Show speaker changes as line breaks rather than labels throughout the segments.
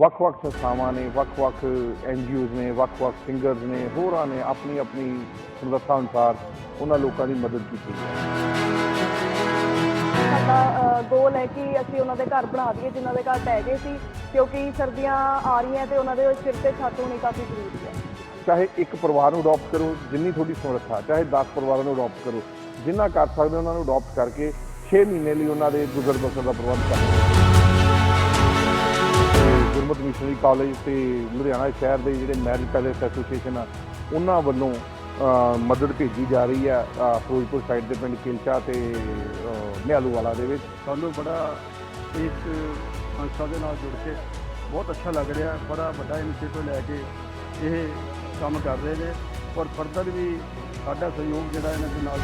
ਵੱਖ-ਵੱਖ ਸੰਸਥਾਵਾਂ ਨੇ ਵੱਖ-ਵੱਖ ਐਨਜੀਓਜ਼ ਨੇ ਵੱਖ-ਵੱਖ ਸਿੰਗਰਸ ਨੇ ਹੋਰਾਂ ਨੇ ਆਪਣੀ ਆਪਣੀ ਸਮਰੱਥਾ ਅਨੁਸਾਰ ਉਹਨਾਂ ਲੋਕਾਂ ਦੀ ਮਦਦ ਕੀਤੀ ਹੈ।
ਸਾਡਾ ਗੋਲ ਹੈ ਕਿ ਅਸੀਂ ਉਹਨਾਂ ਦੇ ਘਰ ਬਣਾ ਦਈਏ ਜਿਨ੍ਹਾਂ ਦੇ ਘਰ ਢਹਿ ਗਏ ਸੀ ਕਿਉਂਕਿ ਸਰਦੀਆਂ ਆ ਰਹੀਆਂ ਤੇ ਉਹਨਾਂ ਦੇ ਸਿਰ ਤੇ ਛੱਤ ਹੋਣੀ ਕਾਫੀ ਜ਼ਰੂਰੀ ਹੈ।
ਚਾਹੇ ਇੱਕ ਪਰਿਵਾਰ ਨੂੰ ਅਡਾਪਟ ਕਰੋ ਜਿੰਨੀ ਤੁਹਾਡੀ ਸਮਰੱਥਾ ਚਾਹੇ 10 ਪਰਿਵਾਰਾਂ ਨੂੰ ਅਡਾਪਟ ਕਰੋ ਜਿੰਨਾ ਕਰ ਸਕਦੇ ਉਹਨਾਂ ਨੂੰ ਅਡਾਪਟ ਕਰਕੇ 6 ਮਹੀਨੇ ਲਈ ਉਹਨਾਂ ਦੇ ਗੁਜ਼ਰ ਬਸਰ ਦਾ ਪ੍ਰਬੰਧ ਕਰੋ ਗੁਰਮਤਿ ਮਿਸ਼ਨਰੀ ਕਾਲਜ ਤੇ ਲੁਧਿਆਣਾ ਸ਼ਹਿਰ ਦੇ ਜਿਹੜੇ ਮੈਰਿਜ ਪੈਲੇਸ ਐਸੋਸੀਏਸ਼ਨ ਆ ਉਹਨਾਂ ਵੱਲੋਂ ਮਦਦ ਭੇਜੀ ਜਾ ਰਹੀ ਹੈ ਅ, ਫਿਰੋਜ਼ਪੁਰ ਸਾਈਡ ਦੇ ਪਿੰਡ ਕਿਲਚਾ ਤੇ ਨਿਹਾਲੂ ਵਾਲਾ ਦੇ ਵਿੱਚ।
ਸਾਨੂੰ ਬੜਾ ਇਸ ਸੰਸਥਾ ਦੇ ਨਾਲ ਜੁੜ ਕੇ ਬਹੁਤ ਅੱਛਾ ਲੱਗ ਰਿਹਾ ਬੜਾ ਵੱਡਾ ਇਨੀਸ਼ੀਏਟਿਵ ਲੈ ਕੇ ਇਹ ਕੰਮ ਕਰ ਰਹੇ ਨੇ ਔਰ ਫਰਦਰ ਵੀ ਸਾਡਾ ਸਹਿਯੋਗ ਜਿਹੜਾ ਇਹਨਾਂ ਦੇ ਨਾਲ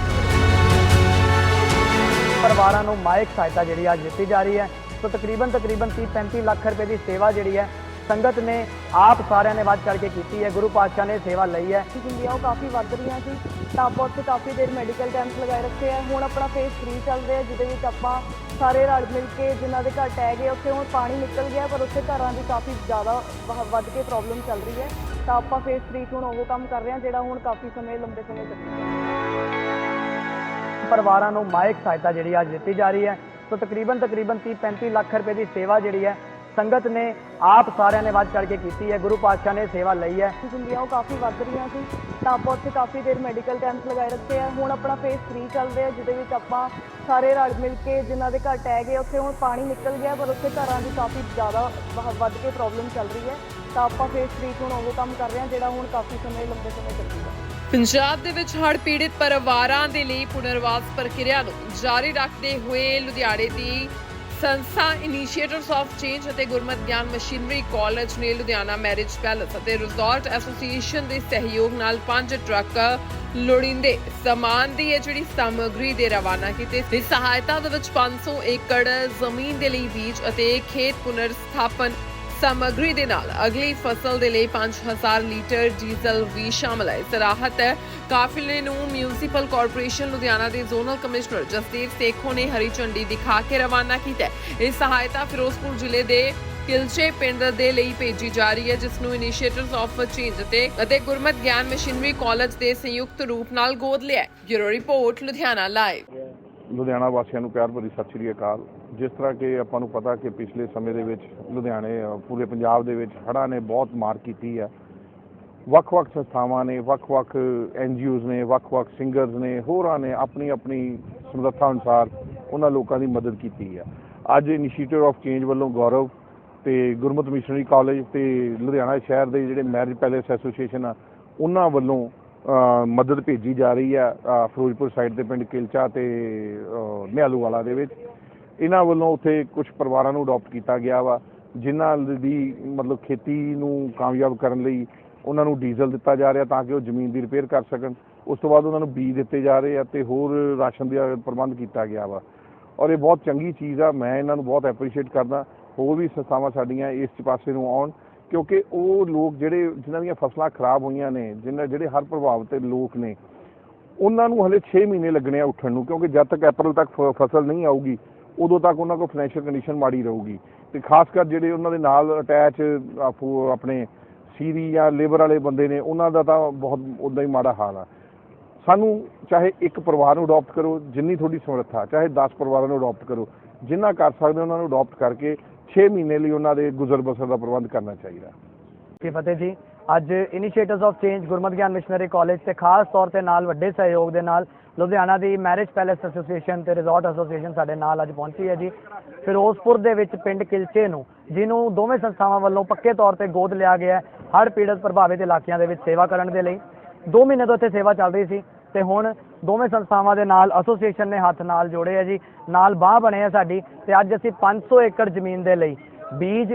ਪਰਿਵਾਰਾਂ ਨੂੰ ਮਾਇਕ ਸਹਾਇਤਾ ਜਿਹੜੀ ਅੱਜ ਦਿੱਤੀ ਜਾ ਰਹੀ ਹੈ। ਸੋ ਤਕਰੀਬਨ ਤਕਰੀਬਨ 30 35 ਲੱਖ ਰੁਪਏ ਦੀ ਸੇਵਾ ਜਿਹੜੀ ਹੈ ਸੰਗਤ ਨੇ ਆਪ ਸਾਰਿਆਂ ਨੇ ਵੱਧ ਚੜ ਕੇ ਕੀਤੀ ਹੈ ਗੁਰੂ ਪਾਤਸ਼ਾਹ ਨੇ ਸੇਵਾ ਲਈ ਹੈ।
ਜਿੰਦੀਆਂ ਉਹ ਕਾਫੀ ਵੱਧ ਰਹੀਆਂ ਸੀ ਤਾਂ ਆਪਾਂ ਉੱਥੇ ਕਾਫੀ ਦੇਰ ਮੈਡੀਕਲ ਕੈਂਪ ਲਗਾਏ ਰੱਖੇ ਆ। ਹੁਣ ਆਪਣਾ ਫੇਸ 3 ਚੱਲ ਰਿਹਾ ਜਿਹਦੇ ਵਿੱਚ ਆਪਾਂ ਸਾਰੇ ਰਲ ਮਿਲ ਕੇ ਜਿਨ੍ਹਾਂ ਦੇ ਘਰ ਟਹਿ ਗਏ ਉੱਥੇ ਹੁਣ ਪਾਣੀ ਨਿਕਲ ਗਿਆ ਪਰ ਉੱਥੇ ਘਰਾਂ ਦੀ ਕਾਫੀ ਜ਼ਿਆਦਾ ਵੱਧ ਕੇ ਪ੍ਰੋਬਲਮ ਚੱਲ ਰਹੀ ਹੈ। ਤਾਂ ਆਪਾਂ ਫੇਸ 3 'ਚ ਹੁਣ ਉਹ ਕੰਮ ਕਰ ਰਹੇ ਹਾਂ ਜਿਹੜਾ ਹੁਣ ਕਾਫੀ ਸਮੇਂ ਲੰਬੇ ਸਮੇਂ ਚੱਲੇਗਾ
ਪਰਿਵਾਰਾਂ ਨੂੰ ਮਾਇਕ ਸਹਾਇਤਾ ਜਿਹੜੀ ਅੱਜ ਦਿੱਤੀ ਜਾ ਰਹੀ ਹੈ। ਸੋ ਤਕਰੀਬਨ ਤਕਰੀਬਨ 30 35 ਲੱਖ ਰੁਪਏ ਦੀ ਸੇਵਾ ਜਿਹੜੀ ਹੈ, ਸੰਗਤ ਨੇ ਆਪ ਸਾਰਿਆਂ ਨੇ ਵੱਧ ਚੜ ਕੇ ਕੀਤੀ ਹੈ, ਗੁਰੂ ਪਾਤਸ਼ਾਹ ਨੇ ਸੇਵਾ ਲਈ ਹੈ।
ਜਿੰਦੀਆਂ ਉਹ ਕਾਫੀ ਵੱਧ ਰਹੀਆਂ ਸੀ, ਤਾਂ ਆਪਾਂ ਉੱਥੇ ਕਾਫੀ ਦੇਰ ਮੈਡੀਕਲ ਕੈਂਪ ਲਗਾਏ ਰੱਖੇ ਆ। ਹੁਣ ਆਪਣਾ ਫੇਸ 3 ਚੱਲ ਰਿਹਾ, ਜਿਹਦੇ ਵਿੱਚ ਆਪਾਂ ਸਾਰੇ ਰਲ ਮਿਲ ਕੇ ਜਿਨ੍ਹਾਂ ਦੇ ਘਰ ਟਹਿ ਗਏ, ਉੱਥੇ ਹੁਣ ਪਾਣੀ ਨਿਕਲ ਗਿਆ, ਪਰ ਉੱਥੇ ਘਰਾਂ ਦੀ ਕਾਫੀ ਜ਼ਿਆਦਾ ਵ- ਵੱਧ ਕੇ ਪ੍ਰੋਬਲਮ ਚੱਲ ਰਹੀ ਹੈ। ਤਾਂ ਆਪਾਂ ਫੇਸ 3 'ਚ ਹੁਣ ਉਹ ਕੰਮ ਕਰ ਰਹੇ ਹਾਂ, ਜਿਹੜਾ ਹੁਣ ਕਾਫੀ ਸਮੇਂ, ਲੰਬੇ ਸਮੇਂ ਚੱਲੇਗਾ
ਪੰਜਾਬ ਦੇ ਵਿੱਚ ਹੜ੍ਹ ਪੀੜਿਤ ਪਰਿਵਾਰਾਂ ਦੇ ਲਈ ਪੁਨਰਵਾਸ ਪ੍ਰਕਿਰਿਆ ਨੂੰ ਜਾਰੀ ਰੱਖਦੇ ਹੋਏ ਲੁਧਿਆਣੇ ਦੀ ਸੰਸਥਾ ਇਨੀਸ਼ੀਏਟਰਸ ਆਫ ਚੇਂਜ ਅਤੇ ਗੁਰਮਤਿ ਗਿਆਨ ਮਸ਼ੀਨਰੀ ਕਾਲਜ ਨੇ ਲੁਧਿਆਣਾ ਮੈਰਿਜ ਪੈਲੇਸ ਅਤੇ ਰਿਜ਼ੋਰਟ ਐਸੋਸੀਏਸ਼ਨ ਦੇ ਸਹਿਯੋਗ ਨਾਲ ਪੰਜ ਟਰੱਕ ਲੋੜੀਂਦੇ ਸਮਾਨ ਦੀ ਇਹ ਜਿਹੜੀ ਸਮੱਗਰੀ ਦੇ ਰਵਾਨਾ ਕੀਤੇ। ਇਸ ਸਹਾਇਤਾ ਦੇ ਵਿੱਚ 500 ਏਕੜ ਜ਼ਮੀਨ ਦੇ ਲਈ ਬੀਜ ਅਤੇ ਖੇਤ ਪੁਨਰ ਸਥਾਪਨ ਸਮਗਰੀ ਦੇ ਨਾਲ ਅਗਲੀ ਫਸਲ ਦੇ ਲਈ 5000 ਲੀਟਰ ਡੀਜ਼ਲ ਵੀ ਸ਼ਾਮਲ ਹੈ। ਇਸ ਕਾਫਿਲੇ ਨੂੰ ਮਿਊਨਿਸਪਲ ਕਾਰਪੋਰੇਸ਼ਨ ਲੁਧਿਆਣਾ ਦੇ ਜ਼ੋਨਲ ਕਮਿਸ਼ਨਰ ਜਸਦੀਪ ਸੇਖੋ ਨੇ ਹਰੀ ਝੰਡੀ ਦਿਖਾ ਕੇ ਰਵਾਨਾ ਕੀਤਾ ਇਹ ਸਹਾਇਤਾ ਫਿਰੋਜ਼ਪੁਰ ਜ਼ਿਲ੍ਹੇ ਦੇ ਕਿਲਚੇ ਪਿੰਡ ਦੇ ਲਈ ਭੇਜੀ ਜਾ ਰਹੀ ਹੈ, ਜਿਸ ਨੂੰ ਇਨੀਸ਼ੀਏਟਿਵਸ ਆਫ ਚੇਂਜ ਅਤੇ ਅਤੇ ਗੁਰਮਤਿ ਗਿਆਨ ਮਸ਼ੀਨਰੀ ਕਾਲਜ ਦੇ ਸੰਯੁਕਤ ਰੂਪ ਨਾਲ ਗੋਦ ਲਿਆ bureau report Ludhiana live.
Ludhiana ਵਾਸੀਆਂ ਨੂੰ ਪਿਆਰ ਭਰੀ ਸਤਿ ਸ਼੍ਰੀ ਅਕਾਲ। ਜਿਸ ਤਰ੍ਹਾਂ ਕਿ ਆਪਾਂ ਨੂੰ ਪਤਾ ਕਿ ਪਿਛਲੇ ਸਮੇਂ ਦੇ ਵਿੱਚ ਲੁਧਿਆਣੇ ਪੂਰੇ ਪੰਜਾਬ ਦੇ ਵਿੱਚ ਹੜ੍ਹਾਂ ਨੇ ਬਹੁਤ ਮਾਰ ਕੀਤੀ ਹੈ ਵੱਖ-ਵੱਖ ਸੰਸਥਾਵਾਂ ਨੇ, ਵੱਖ-ਵੱਖ ਐਨਜੀਓਜ਼ ਨੇ, ਵੱਖ-ਵੱਖ ਸਿੰਗਰਜ਼ ਨੇ, ਹੋਰਾਂ ਨੇ ਆਪਣੀ ਆਪਣੀ ਸਮਰੱਥਾ ਅਨੁਸਾਰ ਉਹਨਾਂ ਲੋਕਾਂ ਦੀ ਮਦਦ ਕੀਤੀ ਹੈ ਅੱਜ ਇਨੀਸ਼ੀਏਟਿਵ ਆਫ ਚੇਂਜ ਵੱਲੋਂ ਗੌਰਵ ਤੇ ਗੁਰਮਤਿ ਮਿਸ਼ਨਰੀ ਕਾਲਜ ਤੇ ਲੁਧਿਆਣਾ ਸ਼ਹਿਰ ਦੇ ਜਿਹੜੇ ਮੈਰਿਜ ਪੈਲੇਸ ਐਸੋਸੀਏਸ਼ਨ ਆ, ਉਹਨਾਂ ਵੱਲੋਂ ਮਦਦ ਭੇਜੀ ਜਾ ਰਹੀ ਆ ਫਿਰੋਜ਼ਪੁਰ ਸਾਈਡ ਦੇ ਪਿੰਡ ਕਿਲਚਾ ਤੇ ਅ, ਨਿਹਾਲੂ ਵਾਲਾ ਦੇ ਵਿੱਚ। ਇਹਨਾਂ ਵੱਲੋਂ ਉੱਥੇ ਕੁਝ ਪਰਿਵਾਰਾਂ ਨੂੰ ਅਡਾਪਟ ਕੀਤਾ ਗਿਆ ਵਾ ਜਿਨ੍ਹਾਂ ਦੀ ਮਤਲਬ ਖੇਤੀ ਨੂੰ ਕਾਮਯਾਬ ਕਰਨ ਲਈ ਉਹਨਾਂ ਨੂੰ ਡੀਜ਼ਲ ਦਿੱਤਾ ਜਾ ਰਿਹਾ ਤਾਂ ਕਿ ਉਹ ਜ਼ਮੀਨ ਦੀ ਰਿਪੇਅਰ ਕਰ ਸਕਣ। ਉਸ ਤੋਂ ਬਾਅਦ ਉਹਨਾਂ ਨੂੰ ਬੀਜ ਦਿੱਤੇ ਜਾ ਰਹੇ ਆ ਤੇ ਹੋਰ ਰਾਸ਼ਨ ਦਾ ਪ੍ਰਬੰਧ ਕੀਤਾ ਗਿਆ ਵਾ। ਔਰ ਇਹ ਬਹੁਤ ਚੰਗੀ ਚੀਜ਼ ਆ ਮੈਂ ਇਹਨਾਂ ਨੂੰ ਬਹੁਤ ਐਪਰੀਸ਼ੀਏਟ ਕਰਦਾ। ਹੋਰ ਵੀ ਸੰਸਥਾਵਾਂ ਸਾਡੀਆਂ ਇਸ ਪਾਸੇ ਨੂੰ ਆਉਣ। ਕਿਉਂਕਿ ਉਹ ਲੋਕ ਜਿਹੜੇ, ਜਿਨ੍ਹਾਂ ਦੀਆਂ ਫਸਲਾਂ ਖਰਾਬ ਹੋਈਆਂ ਨੇ, ਜਿਨ੍ਹਾਂ, ਜਿਹੜੇ ਹਰ ਪ੍ਰਭਾਵਿਤ ਲੋਕ ਨੇ, ਉਹਨਾਂ ਨੂੰ ਹਲੇ 6 ਮਹੀਨੇ ਲੱਗਣੇ ਆ ਉੱਠਣ ਨੂੰ, ਕਿਉਂਕਿ ਜਦ ਤੱਕ ਅਪ੍ਰੈਲ ਤੱਕ ਫ- ਫਸਲ ਨਹੀਂ ਆਊਗੀ, ਉਦੋਂ ਤੱਕ ਉਹਨਾਂ ਕੋਲ ਫਾਈਨੈਂਸ਼ੀਅਲ ਕੰਡੀਸ਼ਨ ਮਾੜੀ ਰਹੂਗੀ। ਤੇ ਖਾਸ ਕਰ ਜਿਹੜੇ ਉਹਨਾਂ ਦੇ ਨਾਲ ਅਟੈਚ ਆਪਣੇ ਸੀਰੀ ਜਾਂ ਲੇਬਰ ਵਾਲੇ ਬੰਦੇ ਨੇ, ਉਹਨਾਂ ਦਾ ਤਾਂ ਬਹੁਤ ਉਦਾਂ ਹੀ ਮਾੜਾ ਹਾਲ ਆ। ਸਾਨੂੰ ਚਾਹੇ ਇੱਕ ਪਰਿਵਾਰ ਨੂੰ ਅਡਾਪਟ ਕਰੋ, ਜਿੰਨੀ ਤੁਹਾਡੀ ਸਮਰੱਥਾ, ਚਾਹੇ 10 ਪਰਿਵਾਰਾਂ ਨੂੰ ਅਡਾਪਟ ਕਰੋ, ਜਿੰਨਾ ਕਰ ਸਕਦੇ ਉਹਨਾਂ ਨੂੰ ਅਡਾਪਟ ਕਰਕੇ 6 ਮਹੀਨੇ ਲਈ ਉਹਨਾਂ ਦੇ ਗੁਜ਼ਰ ਬਸਰ ਦਾ ਪ੍ਰਬੰਧ ਕਰਨਾ ਚਾਹੀਦਾ।
ਕੀ ਫਤਿਹ ਜੀ। ਅੱਜ ਇਨੀਸ਼ੀਏਟਿਵਸ ਆਫ ਚੇਂਜ ਗੁਰਮਤਿ ਗਿਆਨ ਮਿਸ਼ਨਰੀ ਕਾਲਜ ਤੇ ਖਾਸ ਤੌਰ ਤੇ ਨਾਲ ਵੱਡੇ ਸਹਿਯੋਗ ਦੇ ਨਾਲ ਲੁਧਿਆਣਾ ਦੀ ਮੈਰਿਜ ਪੈਲੇਸ ਐਸੋਸੀਏਸ਼ਨ ਤੇ ਰਿਜ਼ੋਰਟ ਐਸੋਸੀਏਸ਼ਨ ਸਾਡੇ ਨਾਲ ਅੱਜ ਪਹੁੰਚੀ ਹੈ ਜੀ। ਫਿਰੋਜ਼ਪੁਰ ਦੇ ਵਿੱਚ ਪਿੰਡ ਕਿਲਚੇ ਨੂੰ, ਜਿਹਨੂੰ ਦੋਵੇਂ ਸੰਸਥਾਵਾਂ ਵੱਲੋਂ ਪੱਕੇ ਤੌਰ ਤੇ ਗੋਦ ਲਿਆ ਗਿਆ ਹੈ, ਹੜ੍ਹ ਪੀੜਤ ਪ੍ਰਭਾਵਿਤ ਇਲਾਕਿਆਂ ਦੇ ਵਿੱਚ ਸੇਵਾ ਕਰਨ ਦੇ ਲਈ। 2 ਮਹੀਨੇ ਤੋਂ ਇੱਥੇ ਸੇਵਾ ਚੱਲ ਰਹੀ ਸੀ। ਤੇ ਹੁਣ ਦੋਵੇਂ ਸੰਸਥਾਵਾਂ ਦੇ ਨਾਲ ਐਸੋਸੀਏਸ਼ਨ ਨੇ ਹੱਥ ਨਾਲ ਜੋੜੇ ਆ ਜੀ, ਨਾਲ ਬਾਹ ਬਣੇ ਆ ਸਾਡੀ ਤੇ ਅੱਜ ਅਸੀਂ 500 ਏਕੜ ਜ਼ਮੀਨ ਦੇ ਲਈ ਬੀਜ,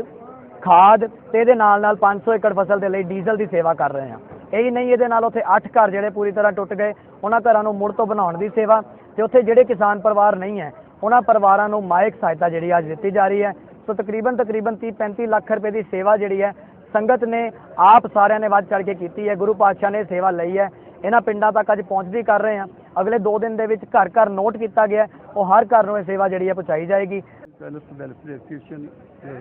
ਖਾਦ ਤੇ ਇਹਦੇ ਨਾਲ ਨਾਲ 500 ਏਕੜ ਫਸਲ ਦੇ ਲਈ ਡੀਜ਼ਲ ਦੀ ਸੇਵਾ ਕਰ ਰਹੇ ਹਾਂ ਇਹੀ ਨਹੀਂ, ਇਹਦੇ ਨਾਲ ਉੱਥੇ 8 ਘਰ ਜਿਹੜੇ ਪੂਰੀ ਤਰ੍ਹਾਂ ਟੁੱਟ ਗਏ, ਉਹਨਾਂ ਘਰਾਂ ਨੂੰ ਮੁੜ ਤੋਂ ਬਣਾਉਣ ਦੀ ਸੇਵਾ ਤੇ ਉੱਥੇ ਜਿਹੜੇ ਕਿਸਾਨ ਪਰਿਵਾਰ ਨਹੀਂ ਹੈ, ਉਹਨਾਂ ਪਰਿਵਾਰਾਂ ਨੂੰ ਮਾਇਕ ਸਹਾਇਤਾ ਜਿਹੜੀ ਅੱਜ ਦਿੱਤੀ ਜਾ ਰਹੀ ਹੈ। ਸੋ ਤਕਰੀਬਨ ਤਕਰੀਬਨ 30 35 ਲੱਖ ਰੁਪਏ ਦੀ ਸੇਵਾ ਜਿਹੜੀ ਹੈ, ਸੰਗਤ ਨੇ ਆਪ ਸਾਰਿਆਂ ਨੇ ਵੱਧ ਚੜ ਕੇ ਕੀਤੀ ਹੈ, ਗੁਰੂ ਪਾਤਸ਼ਾਹ ਨੇ ਸੇਵਾ ਲਈ ਹੈ। ਇਹਨਾਂ ਪਿੰਡਾਂ ਤੱਕ ਅੱਜ ਪਹੁੰਚਦੀ ਕਰ ਰਹੇ ਹਾਂ। ਅਗਲੇ 2 ਦਿਨ ਦੇ ਵਿੱਚ ਘਰ ਘਰ ਨੋਟ ਕੀਤਾ ਗਿਆ ਉਹ ਹਰ ਘਰ ਨੂੰ ਇਹ ਸੇਵਾ ਜਿਹੜੀ ਹੈ ਪਹੁੰਚਾਈ ਜਾਏਗੀ।
Palace welfare association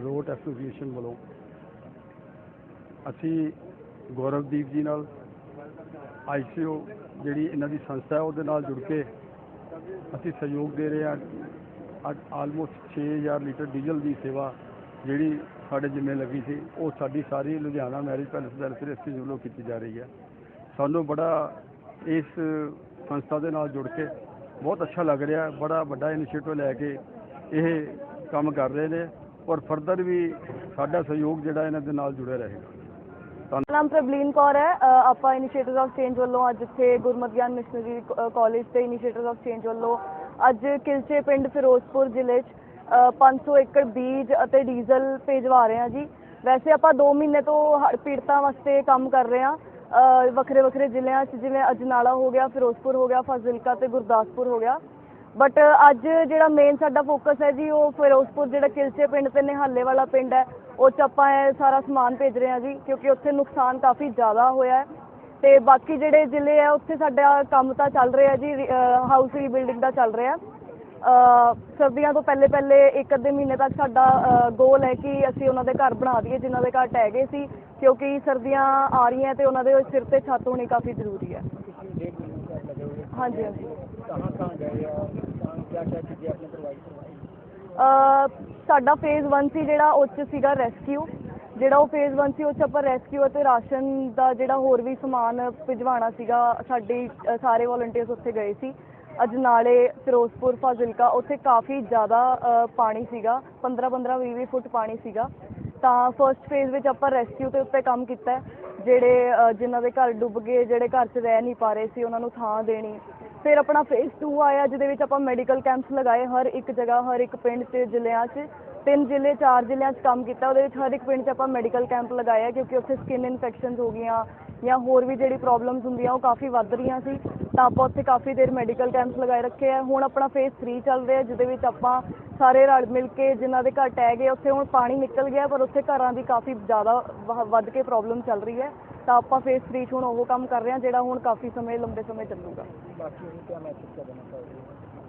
road association ਵੱਲੋਂ ਅਸੀਂ ਗੌਰਵਦੀਪ ਜੀ ਨਾਲ ਆਈਸੀਓ ਜਿਹੜੀ ਇਹਨਾਂ ਦੀ ਸੰਸਥਾ ਹੈ, ਉਹਦੇ ਨਾਲ ਜੁੜ ਕੇ ਅਸੀਂ ਸਹਿਯੋਗ ਦੇ ਰਹੇ ਹਾਂ। ਅੱਜ ਆਲਮੋਸਟ 6000 ਲੀਟਰ ਡੀਜ਼ਲ ਦੀ ਸੇਵਾ ਜਿਹੜੀ ਸਾਡੇ ਜਿੰਨੇ ਲੱਗੀ ਸੀ, ਉਹ ਸਾਡੀ ਸਾਰੀ Ludhiana marriage palace welfare association ਵੱਲੋਂ ਕੀਤੀ ਜਾ ਰਹੀ ਹੈ। ਸਾਨੂੰ ਬੜਾ ਇਸ ਸੰਸਥਾ ਦੇ ਨਾਲ ਜੁੜ ਕੇ ਬਹੁਤ ਅੱਛਾ ਲੱਗ ਰਿਹਾ ਬੜਾ ਵੱਡਾ ਇਨੀਸ਼ੀਏਟਿਵ ਲੈ ਕੇ ਇਹ ਕੰਮ ਕਰ ਰਹੇ ਨੇ ਔਰ ਫਰਦਰ ਵੀ ਸਾਡਾ ਸਹਿਯੋਗ ਜਿਹੜਾ ਇਹਨਾਂ ਦੇ ਨਾਲ ਜੁੜਿਆ ਰਹੇਗਾ।
ਮੇਰਾ ਨਾਮ ਪ੍ਰਬਲੀਨ ਕੌਰ ਹੈ। ਆਪਾਂ ਇਨੀਸ਼ੀਏਟਿਵ ਆਫ ਚੇਂਜ ਵੱਲੋਂ ਅੱਜ ਇੱਥੇ ਗੁਰਮਤਿ ਗਿਆਨ ਮਿਸ਼ਨਰੀ ਕਾਲਜ ਤੇ ਇਨੀਸ਼ੀਏਟਿਵ ਆਫ ਚੇਂਜ ਵੱਲੋਂ ਅੱਜ ਕਿਲਚੇ ਪਿੰਡ ਫਿਰੋਜ਼ਪੁਰ ਜ਼ਿਲ੍ਹੇ 'ਚ ਅ, 500 ਏਕੜ ਬੀਜ ਅਤੇ ਡੀਜ਼ਲ ਭੇਜਵਾ ਰਹੇ ਹਾਂ ਜੀ। ਵੈਸੇ ਆਪਾਂ 2 ਮਹੀਨੇ ਤੋਂ ਹੜ੍ਹ ਪੀੜਤਾਂ ਵਾਸਤੇ ਕੰਮ ਕਰ ਰਹੇ ਹਾਂ। ਵੱਖਰੇ ਵੱਖਰੇ ਜ਼ਿਲ੍ਹਿਆਂ 'ਚ, ਜਿਵੇਂ ਅਜਨਾਲਾ ਹੋ ਗਿਆ, ਫਿਰੋਜ਼ਪੁਰ ਹੋ ਗਿਆ, ਫਾਜ਼ਿਲਕਾ ਤੇ ਗੁਰਦਾਸਪੁਰ ਹੋ ਗਿਆ। ਬਟ ਅੱਜ ਜਿਹੜਾ ਮੇਨ ਸਾਡਾ ਫੋਕਸ ਹੈ ਜੀ, ਉਹ ਫਿਰੋਜ਼ਪੁਰ ਜਿਹੜਾ ਕਿਲਚੇ ਪਿੰਡ ਤੇ ਨਿਹਾਲੇ ਵਾਲਾ ਪਿੰਡ ਹੈ, ਉਹ 'ਚ ਆਪਾਂ ਇਹ ਸਾਰਾ ਸਮਾਨ ਭੇਜ ਰਹੇ ਹਾਂ ਜੀ, ਕਿਉਂਕਿ ਉੱਥੇ ਨੁਕਸਾਨ ਕਾਫੀ ਜ਼ਿਆਦਾ ਹੋਇਆ ਹੈ। ਤੇ ਬਾਕੀ ਜਿਹੜੇ ਜ਼ਿਲ੍ਹੇ ਆ ਉੱਥੇ ਸਾਡਾ ਕੰਮ ਤਾਂ ਚੱਲ ਰਿਹਾ ਜੀ ਹਾਊਸ ਰੀਬਿਲਡਿੰਗ ਦਾ ਚੱਲ ਰਿਹਾ ਸਰਦੀਆਂ ਤੋਂ ਪਹਿਲੇ ਪਹਿਲੇ ਇੱਕ ਅੱਧੇ ਮਹੀਨੇ ਤੱਕ ਸਾਡਾ ਗੋਲ ਹੈ ਕਿ ਅਸੀਂ ਉਹਨਾਂ ਦੇ ਘਰ ਬਣਾ ਦਈਏ ਜਿਨ੍ਹਾਂ ਦੇ ਘਰ ਟਹਿ ਗਏ ਸੀ ਕਿਉਂਕਿ ਸਰਦੀਆਂ ਆ ਰਹੀਆਂ ਤੇ ਉਹਨਾਂ ਦੇ ਸਿਰ ਤੇ ਛੱਤ ਹੋਣੀ ਕਾਫੀ ਜ਼ਰੂਰੀ ਹੈ। ਹਾਂਜੀ ਹਾਂਜੀ। ਅ, ਸਾਡਾ ਫੇਜ਼ 1 ਸੀ ਜਿਹੜਾ ਉਹ 'ਚ ਸੀਗਾ ਰੈਸਕਿਊ ਜਿਹੜਾ ਉਹ ਫੇਜ਼ 1 ਸੀ ਉਹ 'ਚ ਆਪਾਂ ਰੈਸਕਿਊ ਅਤੇ ਰਾਸ਼ਨ ਦਾ ਜਿਹੜਾ ਹੋਰ ਵੀ ਸਮਾਨ ਭਿਜਵਾਉਣਾ ਸੀਗਾ ਸਾਡੀ ਸਾਰੇ ਵੋਲੰਟੀਅਰਸ ਉੱਥੇ ਗਏ ਸੀ। ਅਜਨਾਲੇ ਫਿਰੋਜ਼ਪੁਰ ਫਾਜ਼ਿਲਕਾ ਉੱਥੇ ਕਾਫੀ ਜ਼ਿਆਦਾ ਪਾਣੀ ਸੀਗਾ। 15 15 20 20 ਫੁੱਟ ਪਾਣੀ ਸੀਗਾ। ਤਾਂ ਫਰਸਟ ਫੇਜ਼ ਵਿੱਚ ਆਪਾਂ ਰੈਸਕਿਊ ਦੇ ਉੱਤੇ ਕੰਮ ਕੀਤਾ। ਜਿਹੜੇ ਅ, ਜਿਨ੍ਹਾਂ ਦੇ ਘਰ ਡੁੱਬ ਗਏ ਜਿਹੜੇ ਘਰ 'ਚ ਰਹਿ ਨਹੀਂ ਪਾ ਰਹੇ ਸੀ ਉਹਨਾਂ ਨੂੰ ਥਾਂ ਦੇਣੀ। ਫਿਰ ਆਪਣਾ ਫੇਜ਼ 2 ਆਇਆ ਜਿਹਦੇ ਵਿੱਚ ਆਪਾਂ ਮੈਡੀਕਲ ਕੈਂਪਸ ਲਗਾਏ ਹਰ ਇੱਕ ਜਗ੍ਹਾ ਹਰ ਇੱਕ ਪਿੰਡ 'ਚ ਜ਼ਿਲ੍ਹਿਆਂ 'ਚ। ਤਿੰਨ ਜ਼ਿਲ੍ਹੇ ਚਾਰ ਜ਼ਿਲ੍ਹਿਆਂ 'ਚ ਕੰਮ ਕੀਤਾ। ਉਹਦੇ ਵਿੱਚ ਹਰ ਇੱਕ ਪਿੰਡ 'ਚ ਆਪਾਂ ਮੈਡੀਕਲ ਕੈਂਪ ਲਗਾਇਆ ਕਿਉਂਕਿ ਉੱਥੇ ਸਕਿਨ ਇਨਫੈਕਸ਼ਨਸ ਹੋ ਗਈਆਂ ਜਾਂ ਹੋਰ ਵੀ ਜਿਹੜੀ ਪ੍ਰੋਬਲਮਸ ਹੁੰਦੀਆਂ ਉਹ ਕਾਫੀ ਵੱਧ ਰਹੀਆਂ ਸੀ ਤਾਂ ਆਪਾਂ ਉੱਥੇ ਕਾਫੀ ਦੇਰ ਮੈਡੀਕਲ ਕੈਂਪਸ ਲਗਾਏ ਰੱਖੇ ਆ। ਹੁਣ ਆਪਣਾ ਫੇਜ਼ 3 ਚੱਲ ਰਿਹਾ ਜਿਹਦੇ ਵਿੱਚ ਆਪਾਂ ਸਾਰੇ ਰਲ ਮਿਲ ਕੇ ਜਿਨ੍ਹਾਂ ਦੇ ਘਰ ਟਹਿ ਗਏ ਉੱਥੇ ਹੁਣ ਪਾਣੀ ਨਿਕਲ ਗਿਆ ਪਰ ਉੱਥੇ ਘਰਾਂ ਦੀ ਕਾਫੀ ਜ਼ਿਆਦਾ ਵੱਧ ਕੇ ਪ੍ਰੋਬਲਮ ਚੱਲ ਰਹੀ ਹੈ। ਤਾਂ ਆਪਾਂ ਫੇਜ਼ 3 'ਚ ਹੁਣ ਉਹ ਕੰਮ ਕਰ ਰਹੇ ਹਾਂ ਜਿਹੜਾ ਹੁਣ ਕਾਫੀ ਸਮੇਂ ਲੰਬੇ ਸਮੇਂ ਚੱਲੂਗਾ।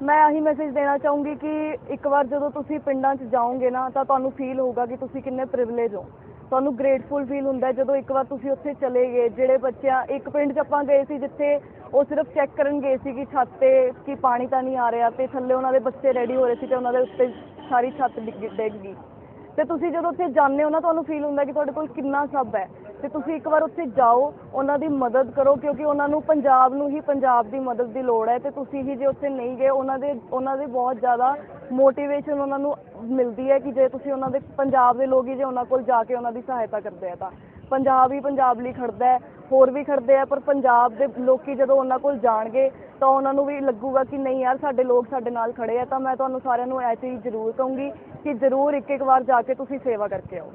ਮੈਂ ਆਹੀ ਮੈਸੇਜ ਦੇਣਾ ਚਾਹੂੰਗੀ ਕਿ ਇੱਕ ਵਾਰ ਜਦੋਂ ਤੁਸੀਂ ਪਿੰਡਾਂ 'ਚ ਜਾਓਗੇ ਨਾ ਤਾਂ ਤੁਹਾਨੂੰ ਫੀਲ ਹੋਊਗਾ ਕਿ ਤੁਸੀਂ ਕਿੰਨੇ ਪ੍ਰਿਵਿਲੇਜ ਹੋ। ਤੁਹਾਨੂੰ ਗ੍ਰੇਟਫੁਲ ਫੀਲ ਹੁੰਦਾ ਜਦੋਂ ਇੱਕ ਵਾਰ ਤੁਸੀਂ ਉੱਥੇ ਚਲੇ ਗਏ, ਜਿਹੜੇ ਬੱਚਿਆਂ ਇੱਕ ਪਿੰਡ 'ਚ ਆਪਾਂ ਗਏ ਸੀ ਜਿੱਥੇ ਉਹ ਸਿਰਫ ਚੈੱਕ ਕਰਨ ਗਏ ਸੀ ਕਿ ਛੱਤ ਤੇ ਕਿ ਪਾਣੀ ਤਾਂ ਨਹੀਂ ਆ ਰਿਹਾ ਤੇ ਥੱਲੇ ਉਹਨਾਂ ਦੇ ਬੱਚੇ ਰੈਡੀ ਹੋ ਰਹੇ ਸੀ ਤੇ ਉਹਨਾਂ ਦੇ ਉੱਤੇ ਸਾਰੀ ਛੱਤ ਡਿੱਗ ਡਿੱਗ ਗਈ। ਤੇ ਤੁਸੀਂ ਜਦੋਂ ਉੱਥੇ ਜਾਂਦੇ ਹੋ ਨਾ, ਤੁਹਾਨੂੰ ਫੀਲ ਹੁੰਦਾ ਕਿ ਤੁਹਾਡੇ ਕੋਲ ਕਿੰਨਾ ਸਭ ਹੈ। ਤੇ ਤੁਸੀਂ ਇੱਕ ਵਾਰ ਉੱਥੇ ਜਾਓ, ਉਹਨਾਂ ਦੀ ਮਦਦ ਕਰੋ, ਕਿਉਂਕਿ ਉਹਨਾਂ ਨੂੰ ਪੰਜਾਬ ਨੂੰ ਹੀ ਪੰਜਾਬ ਦੀ ਮਦਦ ਦੀ ਲੋੜ ਹੈ ਤੇ ਤੁਸੀਂ ਹੀ ਜੇ ਉੱਥੇ ਨਹੀਂ ਗਏ, ਉਹਨਾਂ ਦੇ ਉਹਨਾਂ ਦੇ ਬਹੁਤ ਜ਼ਿਆਦਾ ਮੋਟੀਵੇਸ਼ਨ ਉਹਨਾਂ ਨੂੰ ਮਿਲਦੀ ਹੈ ਕਿ ਜੇ ਤੁਸੀਂ ਉਹਨਾਂ ਦੇ, ਪੰਜਾਬ ਦੇ ਲੋਕ ਹੀ ਜੇ ਉਹਨਾਂ ਕੋਲ ਜਾ ਕੇ ਉਹਨਾਂ ਦੀ ਸਹਾਇਤਾ ਕਰਦੇ ਆ ਤਾਂ। ਪੰਜਾਬ ਹੀ ਪੰਜਾਬ ਲਈ ਖੜਦਾ ਹੈ, ਹੋਰ ਵੀ ਖੜਦੇ ਆ, ਪਰ ਪੰਜਾਬ ਦੇ ਲੋਕੀ ਜਦੋਂ ਉਹਨਾਂ ਕੋਲ ਜਾਣਗੇ, ਤਾਂ ਉਹਨਾਂ ਨੂੰ ਵੀ ਲੱਗੂਗਾ ਕਿ ਨਹੀਂ ਯਾਰ, ਸਾਡੇ ਲੋਕ ਸਾਡੇ ਨਾਲ ਖੜੇ ਆ, ਤਾਂ ਮੈਂ ਤੁਹਾਨੂੰ ਸਾਰਿਆਂ ਨੂੰ ਇਹ ਚੀਜ਼ ਜ਼ਰੂਰ ਕਹੂੰਗੀ ਕਿ ਜ਼ਰੂਰ ਇੱਕ ਇੱਕ ਵਾਰ ਜਾ ਕੇ ਤੁਸੀਂ ਸੇਵਾ ਕਰਕੇ ਆਓ।